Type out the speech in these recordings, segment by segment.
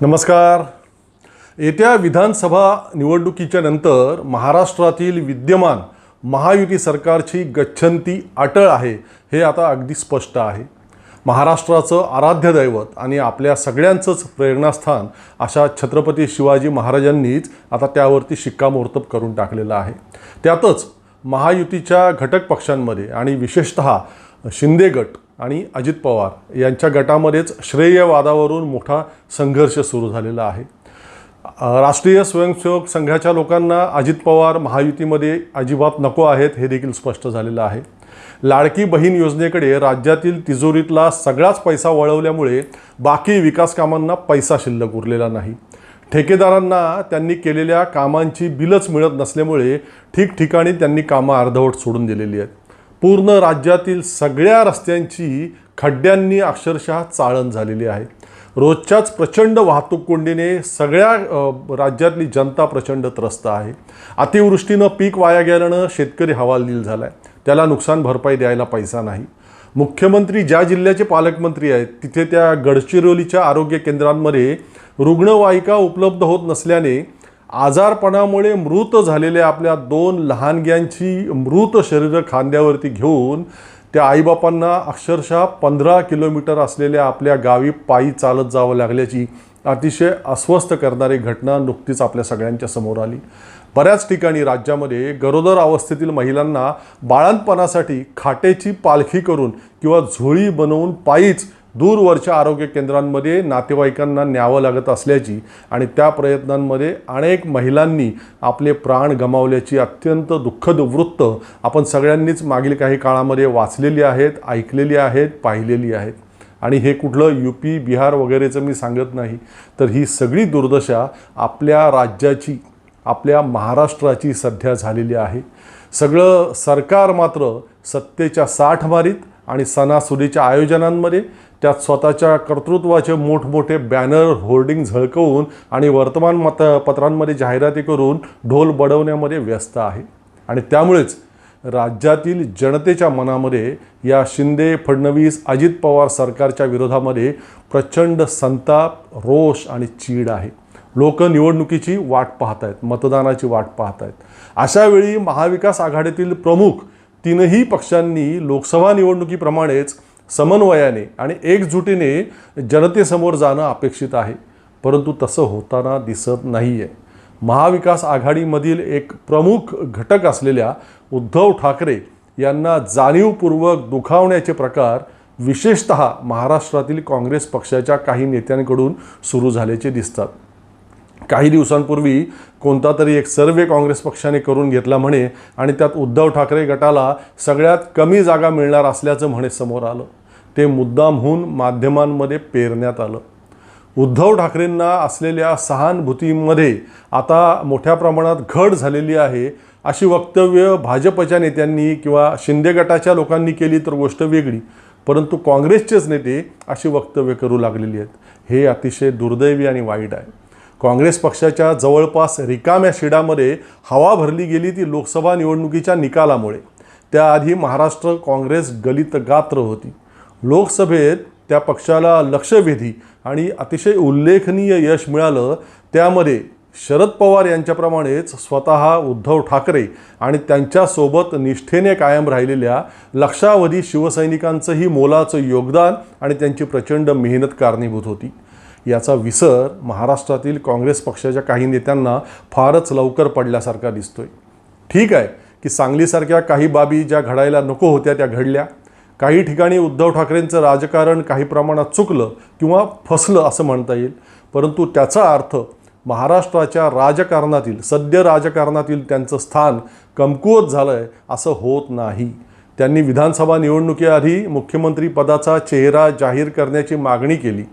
नमस्कार. येत्या विधानसभा निवडणुकीच्या नंतर महाराष्ट्रातील विद्यमान महायुती सरकारची गच्छंती अटळ आहे हे आता अगदी स्पष्ट आहे. महाराष्ट्राचं आराध्य दैवत आणि आपल्या सगळ्यांचंच प्रेरणास्थान अशा छत्रपती शिवाजी महाराजांनीच आता त्यावरती शिक्कामोर्तब करून टाकलेलं आहे. त्यातच महायुतीच्या घटक पक्षांमध्ये आणि विशेषतः शिंदे गट आणि अजित पवार यांच्या गटामध्येच श्रेयवादावरून मोठा संघर्ष सुरू झालेला आहे. राष्ट्रीय स्वयंसेवक संघाच्या लोकांना अजित पवार महायुतीमध्ये अजिबात नको आहेत हे देखील स्पष्ट झालेलं आहे. लाडकी बहीण योजनेकडे राज्यातील तिजोरीतला सगळाच पैसा वळवल्यामुळे बाकी विकास कामांना पैसा शिल्लक उरलेला नाही. ठेकेदारांना त्यांनी केलेल्या कामांची बिलच मिळत नसल्यामुळे ठिकठिकाणी त्यांनी कामं अर्धवट सोडून दिलेली आहेत. पूर्ण राज्यातील सगळ्या रस्त्यांची खड्ड्यांनी अक्षरशः चाळण झालेली आहे. रोजच्याच प्रचंड वाहतूक कोंडीने सगळ्या राज्यातली जनता प्रचंड त्रस्त आहे. अतिवृष्टीनं पीक वाया गेल्यानं शेतकरी हवालदिल झाला आहे त्याला नुकसान भरपाई द्यायला पैसा नाही. मुख्यमंत्री ज्या जिल्ह्याचे पालकमंत्री आहेत तिथे त्या गडचिरोलीच्या आरोग्य केंद्रांमध्ये रुग्णवाहिका उपलब्ध होत नसल्याने आजारपणामुळे मृत झालेल्या आपल्या दोन लहानग्यांची मृत शरीरं खांद्यावरती घेऊन त्या आईबापांना अक्षरशः पंधरा किलोमीटर असलेल्या आपल्या गावी पायी चालत जावं लागल्याची अतिशय अस्वस्थ करणारी घटना नुकतीच आपल्या सगळ्यांच्या समोर आली. बऱ्याच ठिकाणी राज्यामध्ये गरोदर अवस्थेतील महिलांना बाळंतपणासाठी खाटेची पालखी करून किंवा झोळी बनवून पायीच दूरवरच्या आरोग्य केंद्रांमध्ये नातेवाईकांना न्यावं लागत असल्याची आणि त्या प्रयत्नांमध्ये अनेक महिलांनी आपले प्राण गमावल्याची अत्यंत दुःखद वृत्त आपण सगळ्यांनीच मागील काही काळामध्ये वाचलेली आहेत ऐकलेली आहेत पाहिलेली आहेत. आणि हे कुठलं यू पी बिहार वगैरेचं मी सांगत नाही तर ही सगळी दुर्दशा आपल्या राज्याची आपल्या महाराष्ट्राची सध्या झालेली आहे. सगळं सरकार मात्र सत्तेच्या साठमारीत आणि सणासुदीच्या आयोजनांमध्ये त्यात स्वतःच्या कर्तृत्वाचे मोठमोठे बॅनर होर्डिंग झळकवून आणि वर्तमान मत पत्रांमध्ये जाहिराती करून ढोल बडवण्यामध्ये व्यस्त आहे. आणि त्यामुळेच राज्यातील जनतेच्या मनामध्ये या शिंदे फडणवीस अजित पवार सरकारच्या विरोधामध्ये प्रचंड संताप रोष आणि चीड आहे. लोक निवडणुकीची वाट पाहत आहेत मतदानाची वाट पाहत आहेत अशावेळी महाविकास आघाडीतील प्रमुख तीनही पक्षांनी लोकसभा निवडणुकीप्रमाणेच समन्वयाने आणि एकजुटीने जनतेसमोर जाणं अपेक्षित आहे. परंतु तसं होताना दिसत नाही आहे महाविकास आघाडीमधील एक प्रमुख घटक असलेल्या उद्धव ठाकरे यांना जाणीवपूर्वक दुखावण्याचे प्रकार विशेषत महाराष्ट्रातील काँग्रेस पक्षाच्या काही नेत्यांकडून सुरू झाल्याचे दिसतात. काही दिवसांपूर्वी कोणता तरी एक सर्वे काँग्रेस पक्षाने करून घेतला म्हणे आणि त्यात उद्धव ठाकरे गटाला सगळ्यात कमी जागा मिळणार असल्याचं म्हणे समोर आलं. ते मुद्दामहून माध्यमांमध्ये पेरण्यात आलं. उद्धव ठाकरेंना असलेल्या सहानुभूतीमध्ये आता मोठ्या प्रमाणात घट झालेली आहे अशी वक्तव्य भाजपच्या नेत्यांनी किंवा शिंदे गटाच्या लोकांनी केली तर गोष्ट वेगळी परंतु काँग्रेसचेच नेते अशी वक्तव्य करू लागलेली आहेत. हे अतिशय दुर्दैवी आणि वाईट आहे. काँग्रेस पक्षाच्या जवळपास रिकाम्या शिडामध्ये हवा भरली गेली ती लोकसभा निवडणुकीच्या निकालामुळे. त्याआधी महाराष्ट्र काँग्रेस गलित गात्र होती. लोकसभेत त्या पक्षाला लक्षवेधी आणि अतिशय उल्लेखनीय यश मिळालं. त्यामध्ये शरद पवार यांच्याप्रमाणेच स्वतः उद्धव ठाकरे आणि त्यांच्यासोबत निष्ठेने कायम राहिलेल्या लक्षावधी शिवसैनिकांचंही मोलाचं योगदान आणि त्यांची प्रचंड मेहनत कारणीभूत होती. याचा विसर महाराष्ट्रातील काँग्रेस पक्षाच्या काही नेत्यांना फारच लवकर पडल्यासारखा दिसतोय. ठीक आहे की सांगलीसारख्या काही बाबी ज्या घडायला नको होत्या त्या घडल्या. काही ठिकाणी उद्धव ठाकरेंचं राजकारण काही प्रमाणात चुकलं किंवा फसलं असं म्हणता येईल. परंतु त्याचा अर्थ महाराष्ट्राच्या राजकारणातील सद्य राजकारणातील त्यांचं स्थान कमकुवत झालं आहे असं होत नाही. त्यांनी विधानसभा निवडणुकीआधी मुख्यमंत्री पदाचा चेहरा जाहीर करण्याची मागणी केली.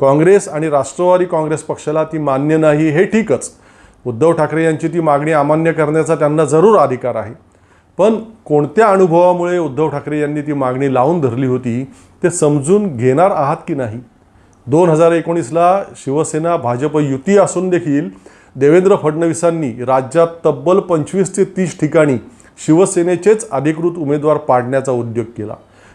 काँग्रेस आणि राष्ट्रवादी काँग्रेस पक्षाला ती मान्य नाही हे ठीकच. उद्धव ठाकरे यांची ती मागणी अमान्य करण्याचा त्यांना जरूर अधिकार आहे. पण कोणत्या अनुभवामुळे उद्धव ठाकरे यांनी ती मागणी लावून धरली होती ते समजून घेणार आहात की नाही? दोन हजार एकोणीसला शिवसेना भाजप युती असून देखील देवेंद्र फडणवीसांनी राज्यात तब्बल पंचवीस ते तीस ठिकाणी शिवसेनेचेच अधिकृत उमेदवार पाडण्याचा उद्योग केला.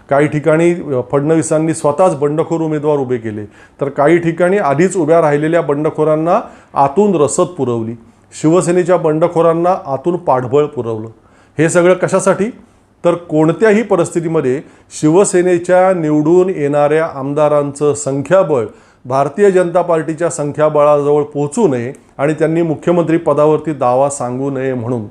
काही ठिकाणी फडणवीसांनी स्वतःच बंडखोर उमेदवार उभे केले. तर काही ठिकाणी आधीच उभ्या राहिलेल्या बंडखोरांना आतून रसद पुरवली. शिवसेनेच्या बंडखोरांना आतून पाठबळ पुरवलं. हे सगळं कशासाठी? तर कोणत्याही परिस्थितीमध्ये शिवसेनेच्या निवडून येणाऱ्या आमदारांचं संख्याबळ भारतीय जनता पार्टीच्या संख्याबळाजवळ पोहोचू नये आणि त्यांनी मुख्यमंत्री पदावरती दावा सांगू नये म्हणून.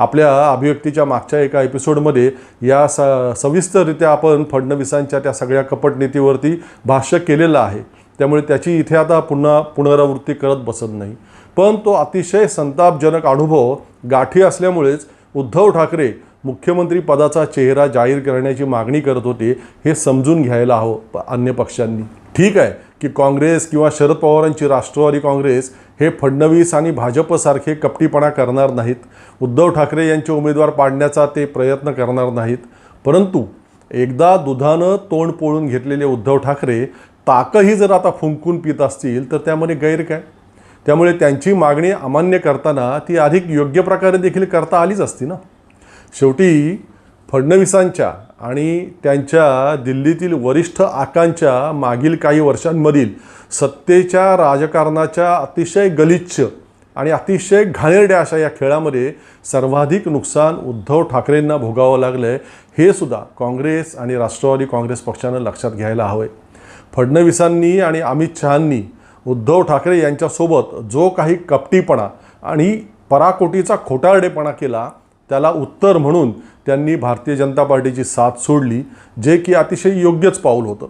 आपल्या अभिव्यक्तीच्या मागच्या एका एपिसोडमध्ये या स सविस्तररित्या आपण फडणवीसांच्या त्या सगळ्या कपटनीतीवरती भाष्य केलेलं आहे. त्यामुळे त्याची इथे आता पुन्हा पुनरावृत्ती करत बसत नाही. पण तो अतिशय संतापजनक अनुभव गाठी असल्यामुळेच उद्धव ठाकरे मुख्यमंत्री पदाचा चेहरा जाहीर करण्याची मागणी करत होते हे समजून घ्यायला हवं प- अन्य पक्षांनी. ठीक आहे की काँग्रेस किंवा शरद पवारांची राष्ट्रवादी काँग्रेस हे फडणवीस आणि भाजपसारखे कपटीपणा करणार नाहीत. उद्धव ठाकरे यांचे उमेदवार पाडण्याचा ते प्रयत्न करणार नाहीत. परंतु एकदा दुधानं तोंड पोळून घेतलेले उद्धव ठाकरे ताकही जर आता फुंकून पित असतील तर त्यामध्ये गैर काय? त्यामुळे त्यांची मागणी अमान्य करताना ती अधिक योग्य प्रकारे देखील करता आलीच असती ना? शेवटी फडणवीसांच्या आणि त्यांच्या दिल्लीतील वरिष्ठ आकांच्या मागील काही वर्षांमधील सत्तेच्या राजकारणाच्या अतिशय गलिच्छ आणि अतिशय घाणेरड्या अशा या खेळामध्ये सर्वाधिक नुकसान उद्धव ठाकरेंना भोगावं लागलं आहे हे सुद्धा काँग्रेस आणि राष्ट्रवादी काँग्रेस पक्षानं लक्षात घ्यायला हवं आहे फडणवीसांनी आणि अमित शहांनी उद्धव ठाकरे यांच्यासोबत जो काही कपटीपणा आणि पराकोटीचा खोटारडेपणा केला त्याला उत्तर म्हणून त्यांनी भारतीय जनता पार्टीची साथ सोडली जे की अतिशय योग्यच पाऊल होतं.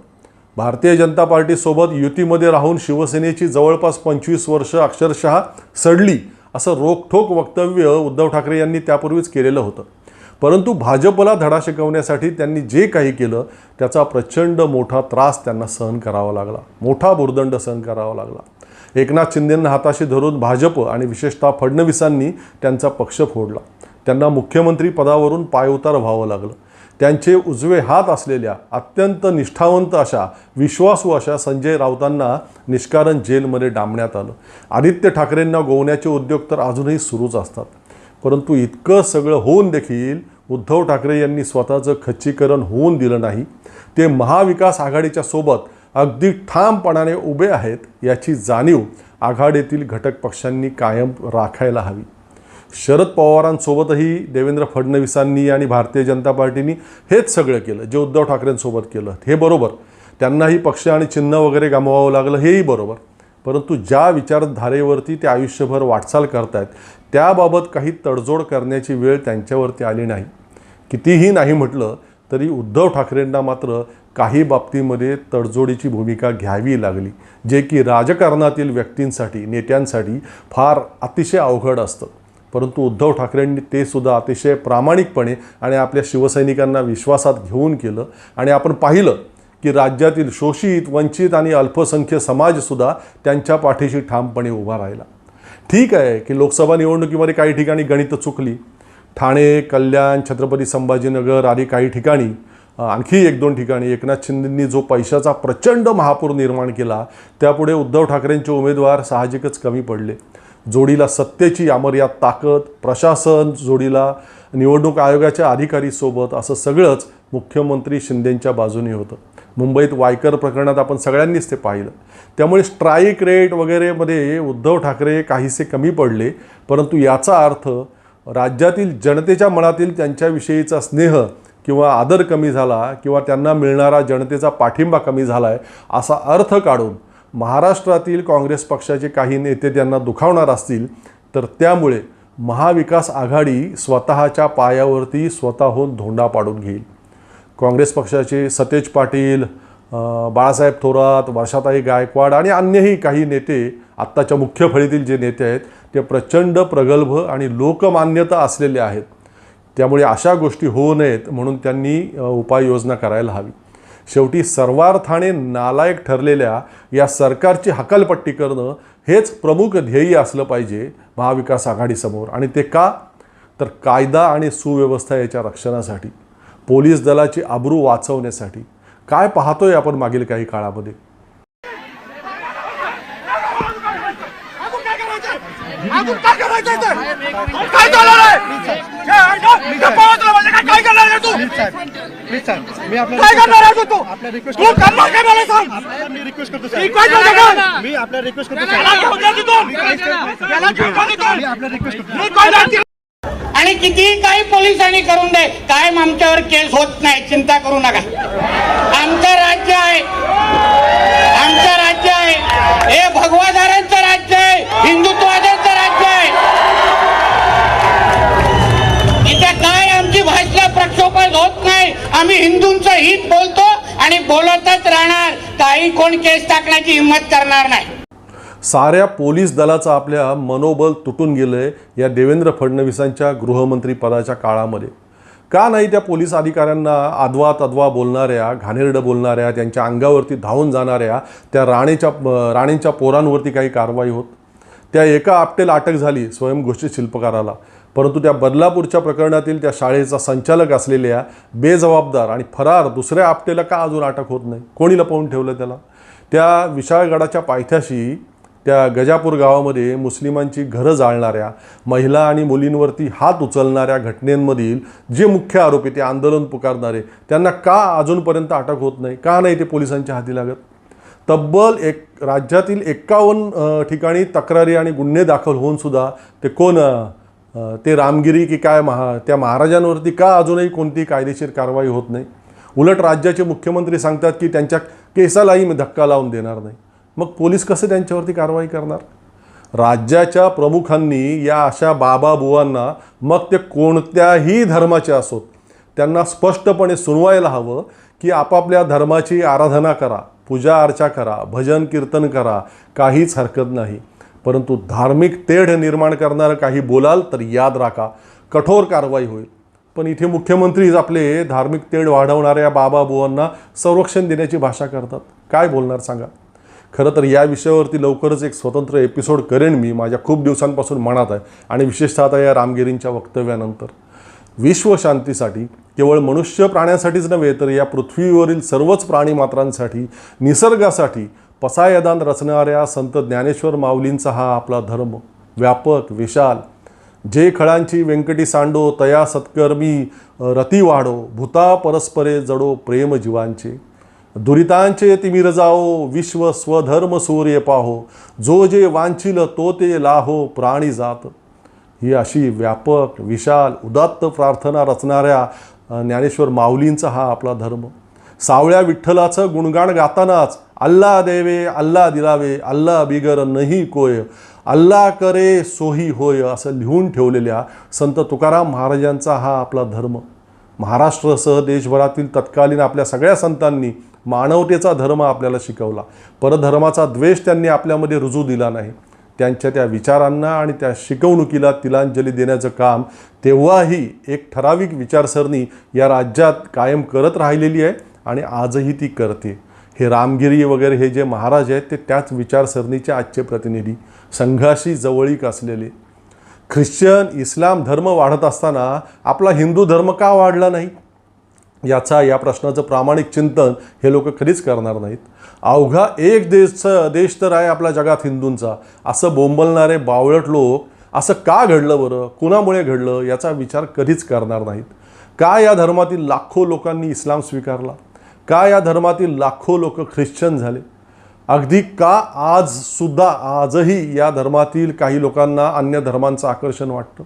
भारतीय जनता पार्टीसोबत युतीमध्ये राहून शिवसेनेची जवळपास पंचवीस वर्ष अक्षरशः सडली असं रोखठोक वक्तव्य उद्धव ठाकरे यांनी त्यापूर्वीच केलेलं होतं. परंतु भाजपला धडा शिकवण्यासाठी त्यांनी जे काही केलं त्याचा प्रचंड मोठा त्रास त्यांना सहन करावा लागला. मोठा भुर्दंड सहन करावा लागला. एकनाथ शिंदेंना हाताशी धरून भाजप आणि विशेषतः फडणवीसांनी त्यांचा पक्ष फोडला. त्यांना मुख्यमंत्री पदावरून पायउतार व्हावं लागलं. त्यांचे उजवे हात असलेल्या अत्यंत निष्ठावंत अशा विश्वासू अशा संजय राऊतांना निष्कारण जेलमध्ये डांबण्यात आलं. आदित्य ठाकरेंना गोवण्याचे उद्योग तर अजूनही सुरूच असतात. परंतु इतकं सगळं होऊन देखील उद्धव ठाकरे यांनी स्वतःचं खच्चीकरण होऊन दिलं नाही. ते महाविकास आघाडीच्या सोबत अगदी ठामपणाने उभे आहेत याची जाणीव आघाडीतील घटक पक्षांनी कायम राखायला हवी. शरद पवारांसोबतही देवेंद्र फडणवीसांनी आणि भारतीय जनता पार्टीनी हेच सगळं केलं जे उद्धव ठाकरेंसोबत केलं. हे बरोबर. त्यांनाही पक्ष आणि चिन्ह वगैरे गमवावं लागलं हेही बरोबर. परंतु ज्या विचारधारेवरती ते आयुष्यभर वाटचाल करतायत त्याबाबत काही तडजोड करण्याची वेळ त्यांच्यावरती आली नाही. कितीही नाही म्हटलं तरी उद्धव ठाकरेंना मात्र काही बाबतीमध्ये तडजोडीची भूमिका घ्यावी लागली जे की राजकारणातील व्यक्तींसाठी नेत्यांसाठी फार अतिशय अवघड असतं. परंतु उद्धव ठाकरेंनी ते सुद्धा अतिशय प्रामाणिकपणे आणि आपल्या शिवसैनिकांना विश्वासात घेऊन केलं. आणि आपण पाहिलं की राज्यातील शोषित वंचित आणि अल्पसंख्य समाजसुद्धा त्यांच्या पाठीशी ठामपणे उभा राहिला. ठीक आहे की लोकसभा निवडणुकीमध्ये काही ठिकाणी गणितं चुकली. ठाणे कल्याण छत्रपती संभाजीनगर आदी काही ठिकाणी आणखी एक दोन ठिकाणी एकनाथ शिंदेंनी जो पैशाचा प्रचंड महापूर निर्माण केला त्यापुढे उद्धव ठाकरेंचे उमेदवार साहजिकच कमी पडले. जोडीला सत्तेची अमर्याद ताकद प्रशासन जोडीला निवडणूक आयोगाच्या अधिकारीसोबत असं सगळंच मुख्यमंत्री शिंदेंच्या बाजूने होतं. मुंबईत वायकर प्रकरणात आपण सगळ्यांनीच ते पाहिलं. त्यामुळे स्ट्राईक रेट वगैरेमध्ये उद्धव ठाकरे काहीसे कमी पडले परंतु याचा अर्थ राज्यातील जनतेच्या मनातील त्यांच्याविषयीचा स्नेह किंवा आदर कमी झाला किंवा त्यांना मिळणारा जनतेचा पाठिंबा कमी झाला आहे असा अर्थ काढून महाराष्ट्रातील काँग्रेस पक्षाचे काही नेते त्यांना दुखावणार असतील तर त्यामुळे महाविकास आघाडी स्वतःच्या पायावरती स्वतःहून धोंडा पाडून घेईल. काँग्रेस पक्षाचे सतेज पाटील बाळासाहेब थोरात वर्षाताई गायकवाड आणि अन्यही काही नेते आत्ताच्या मुख्य फळीतील जे नेते आहेत ते प्रचंड प्रगल्भ आणि लोकमान्यता असलेले आहेत. त्यामुळे अशा गोष्टी होऊ नयेत म्हणून त्यांनी उपाययोजना करायला हवी. शेवटी सर्वार्थाने नालायक ठरलेल्या या सरकारची हकालपट्टी करणं हेच प्रमुख ध्येय असलं पाहिजे महाविकास आघाडीसमोर. आणि ते का? तर कायदा आणि सुव्यवस्था याच्या रक्षणासाठी पोलीस दलाची आबरू वाचवण्यासाठी. काय पाहतोय आपण मागील काही काळामध्ये? काय करणार आहे पळत राहा म्हणजे काय काय करणार आहे तू? Please Saheb. प्लीज साहेब. मी आपल्या काय करणार आहे तू? आपल्या रिक्वेस्ट तू करणार काय मला सांग मी रिक्वेस्ट करतो मी काय आपल्या रिक्वेस्ट करतो घेऊन जा घेऊन जा मी आपल्या रिक्वेस्ट करतो मी काय? आणि कितीही काही पोलिसांनी करून दे कायम आमच्यावर केस होत नाही. चिंता करू नका. आमचं राज्य आहे. आमचं राज्य आहे. हे भगवाधारांचं राज्य आहे. हिंदुत्वाद्यांचं आम्ही हिंदूंचं हित बोलतो आणि बोलतच राहणार. काही कोण केस टाकण्याची हिंमत करणार नाही. साऱ्या पोलीस दलाचं आपल्या मनोबल तुटून गेलंय या देवेंद्र फडणवीसांच्या गृहमंत्री पदाच्या काळामध्ये. का नाही त्या पोलीस अधिकाऱ्यांना अद्वा तद्वा बोलणाऱ्या घाणेरडं बोलणाऱ्या त्यांच्या अंगावरती धावून जाणाऱ्या त्या राणेच्या राणेंच्या पोरांवरती काही कारवाई होत? त्या एका आपटेला अटक झाली स्वयंघोषित शिल्पकाराला. परंतु त्या बदलापूरच्या प्रकरणातील त्या शाळेचा संचालक असलेल्या बेजबाबदार आणि फरार दुसऱ्या आपटेला का अजून अटक होत नाही? कोणी लपवून ठेवलं त्याला? त्या विशाळगडाच्या पायथ्याशी त्या गजापूर गावामध्ये मुस्लिमांची घरं जाळणाऱ्या महिला आणि मुलींवरती हात उचलणाऱ्या घटनेंमधील जे मुख्य आरोपी ते आंदोलन पुकारणारे त्यांना का अजूनपर्यंत अटक होत नाही? का नाही ते पोलिसांच्या हाती लागत? तब्बल एक राज्यातील एक्कावन्न ठिकाणी तक्रारी आणि गुन्हे दाखल होऊन सुद्धा ते कोण ते रामगिरी की काय महा त्या महाराजांवरती का अजूनही कोणती कायदेशीर कारवाई होत नाही? उलट राज्याचे मुख्यमंत्री सांगतात की त्यांच्या केसालाही मी धक्का लावून देणार नाही. मग पोलीस कसं त्यांच्यावरती कारवाई करणार? राज्याच्या प्रमुखांनी या अशा बाबा बुवांना मग ते कोणत्याही धर्माचे असोत त्यांना स्पष्टपणे सुनवायला हवं की आपापल्या धर्माची आराधना करा पूजा अर्चा करा भजन कीर्तन करा काहीच हरकत नाही. परंतु धार्मिक तेढ निर्माण करणारं काही बोलाल तर याद राखा कठोर कारवाई होईल. पण इथे मुख्यमंत्रीच आपले धार्मिक तेढ वाढवणाऱ्या बाबा बुवांना संरक्षण देण्याची भाषा करतात. काय बोलणार सांगा? खरं तर या विषयावरती लवकरच एक स्वतंत्र एपिसोड करेन मी माझ्या खूप दिवसांपासून मनात आहे आणि विशेषतः आता या रामगिरींच्या वक्तव्यानंतर. विश्वशांतीसाठी केवळ मनुष्य प्राण्यांसाठीच नव्हे तर या पृथ्वीवरील सर्वच प्राणीमात्रांसाठी निसर्गासाठी पसायदान रचणाऱ्या संत ज्ञानेश्वर माऊलींचा हा आपला धर्म. व्यापक विशाल. जे खळांची व्यंकटी सांडो तया सत्कर्मी रती वाढो भूता परस्परे जडो प्रेम जीवांचे. दुरितांचे तिमिर जाओ विश्व स्वधर्म सूर्य पाहो. जो जे वांछिल तो ते लाहो प्राणी जात. ही अशी व्यापक विशाल उदात्त प्रार्थना रचणाऱ्या ज्ञानेश्वर माऊलींचा हा आपला धर्म. सावळ्या विठ्ठलाचं गुणगाण गातानाच अल्ला देवे अल्ला दिलावे अल्ला बिगर नाही कोय अल्ला करे सोही होय असं लिहून ठेवलेल्या संत तुकाराम महाराजांचा हा आपला धर्म महाराष्ट्रासह देशभरातील तत्कालीन आपल्या सगळ्या संतांनी मानवतेचा धर्म आपल्याला शिकवला परधर्माचा द्वेष त्यांनी आपल्यामध्ये रुजू दिला नाही त्यांच्या त्या विचारांना आणि त्या शिकवणुकीला तिलांजली देण्याचं काम तेव्हाही एक ठराविक विचारसरणी या राज्यात कायम करत राहिलेली आहे आणि आजही ती करते हे रामगिरी वगैरे हे जे महाराज आहेत ते त्याच विचारसरणीचे आजचे प्रतिनिधी संघाशी जवळीक असलेले. ख्रिश्चन इस्लाम धर्म वाढत असताना आपला हिंदू धर्म का वाढला नाही? याचा या प्रश्नाचं प्रामाणिक चिंतन हे लोक कधीच करणार नाहीत. अवघा एक देश देश तर आहे आपल्या जगात हिंदूंचा. असं बोंबलणारे बावळट लोक असं का घडलं बरं? कुणामुळे घडलं? याचा विचार कधीच करणार नाहीत. का या धर्मातील लाखो लोकांनी इस्लाम स्वीकारला? का या धर्मातील लाखो लोक ख्रिश्चन झाले? अगदी का आज सुद्धा आजही या धर्मातील काही लोकांना अन्य धर्मांचं आकर्षण वाटतं?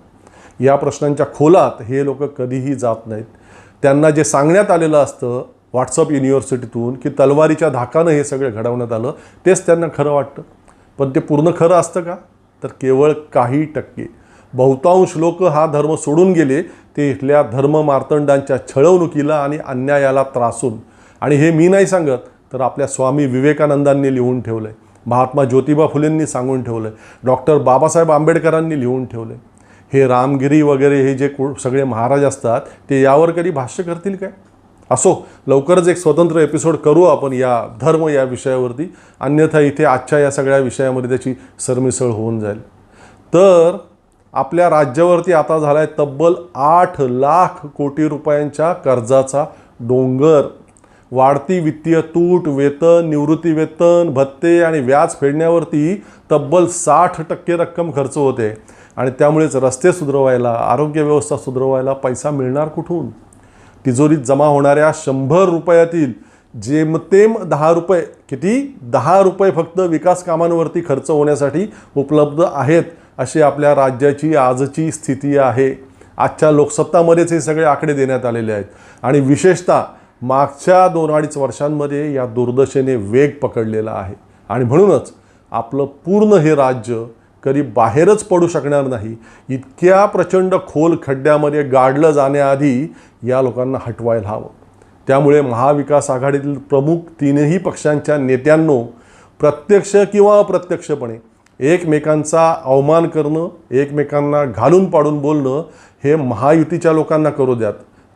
या प्रश्नांच्या खोलात हे लोक कधीही जात नाहीत. त्यांना जे सांगण्यात आलेलं असतं व्हॉट्सअप युनिव्हर्सिटीतून की तलवारीच्या धाकानं हे सगळं घडवण्यात आलं तेच त्यांना खरं वाटतं. पण ते पूर्ण खरं असतं का? तर केवळ काही टक्के. बहुतांश लोक हा धर्म सोडून गेले ते इथल्या धर्म मार्तंडांच्या छळवणुकीला आणि अन्यायाला त्रासून. आणि हे मी नाही सांगत तर आपल्या स्वामी विवेकानंदांनी लिहून ठेवलं आहे महात्मा ज्योतिबा फुलेंनी सांगून ठेवलं आहे डॉक्टर बाबासाहेब आंबेडकरांनी लिहून ठेवलं आहे हे रामगिरी वगैरे हे जे को सगळे महाराज असतात ते यावर कधी भाष्य करतील काय? असो लवकरच एक स्वतंत्र एपिसोड करू आपण या धर्म या विषयावरती. अन्यथा इथे आजच्या या सगळ्या विषयामध्ये त्याची सरमिसळ होऊन जाईल. तर आपल्या राज्यावरती आता झाला आहे तब्बल आठ लाख कोटी रुपयांच्या कर्जाचा डोंगर. वाढती वित्तीय तूट वेतन निवृत्ती वेतन भत्ते आणि व्याज फेडण्यावरती तब्बल साठ टक्के रक्कम खर्च होते. आणि त्यामुळेच रस्ते सुधरवायला आरोग्य व्यवस्था पैसा मिळणार कुठून? तिजोरीत जमा होणाऱ्या शंभर रुपयातील जेमतेम दहा रुपये किती? दहा रुपये फक्त विकास कामांवरती खर्च होण्यासाठी उपलब्ध आहेत अशी आपल्या राज्याची आजची स्थिती आहे. आजच्या लोकसत्तामध्येच हे सगळे आकडे देण्यात आलेले आहेत. आणि विशेषतः मागच्या दोन अडीच वर्षांमध्ये या दुर्दशेने वेग पकडलेला आहे. आणि म्हणूनच आपलं पूर्ण हे राज्य कधी बाहेरच पडू शकणार नाही. इतक्या प्रचंड खोल खड्ड्यामध्ये गाडलं जाण्याआधी या लोकांना हटवायला हवं. त्यामुळे महाविकास आघाडीतील प्रमुख तीनही पक्षांच्या नेत्यांनो प्रत्यक्ष किंवा अप्रत्यक्षपणे एकमेकांचा अवमान करणं एकमेकांना घालून पाडून बोलणं हे महायुतीच्या लोकांना करू द्यात.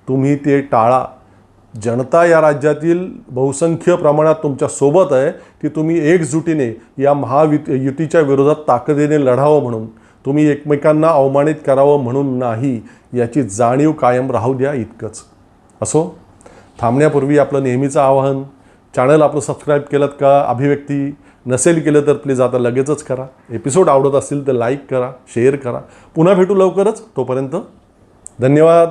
तुम्ही ते टाळा. जनता या राज्यातील बहुसंख्य प्रमाणात तुमच्यासोबत आहे की तुम्ही एकजुटीने या महावित युतीच्या विरोधात ताकदीने लढावं म्हणून तुम्ही एकमेकांना अवमानित करावं म्हणून नाही याची जाणीव कायम राहू द्या इतकंच. असो? थांबण्यापूर्वी आपलं नेहमीचं आवाहन चॅनल आपलं सबस्क्राईब केलं का अभिव्यक्ती नसेल केलं तर प्लीज आता लगेचच करा. एपिसोड आवडत असतील तर लाईक करा शेअर करा. पुन्हा भेटू लवकरच तोपर्यंत धन्यवाद.